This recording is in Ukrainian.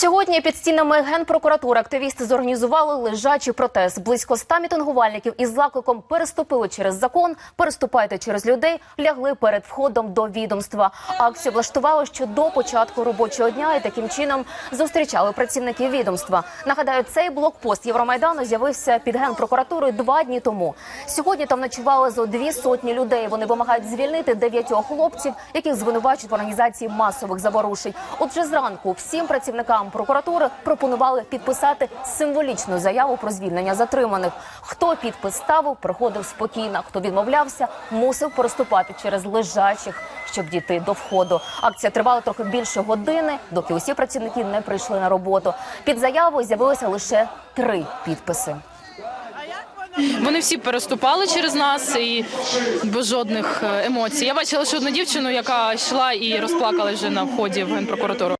Сьогодні під стінами генпрокуратури активісти зорганізували лежачий протест. Близько ста мітингувальників із закликом переступили через закон, переступайте через людей, лягли перед входом до відомства. Акцію влаштували ще до початку робочого дня і таким чином зустрічали працівників відомства. Нагадаю, цей блокпост Євромайдану з'явився під генпрокуратурою два дні тому. Сьогодні там ночували зо дві сотні людей. Вони вимагають звільнити дев'ятьох хлопців, яких звинувачують в організації масових заворушень. Отже, зранку всім працівникам прокуратури пропонували підписати символічну заяву про звільнення затриманих. Хто підпис ставив, приходив спокійно. Хто відмовлявся, мусив переступати через лежачих, щоб дійти до входу. Акція тривала трохи більше години, доки усі працівники не прийшли на роботу. Під заявою з'явилося лише три підписи. Вони всі переступали через нас і без жодних е, емоцій. Я бачила лише одну дівчину, яка йшла і розплакалась вже на вході в генпрокуратуру.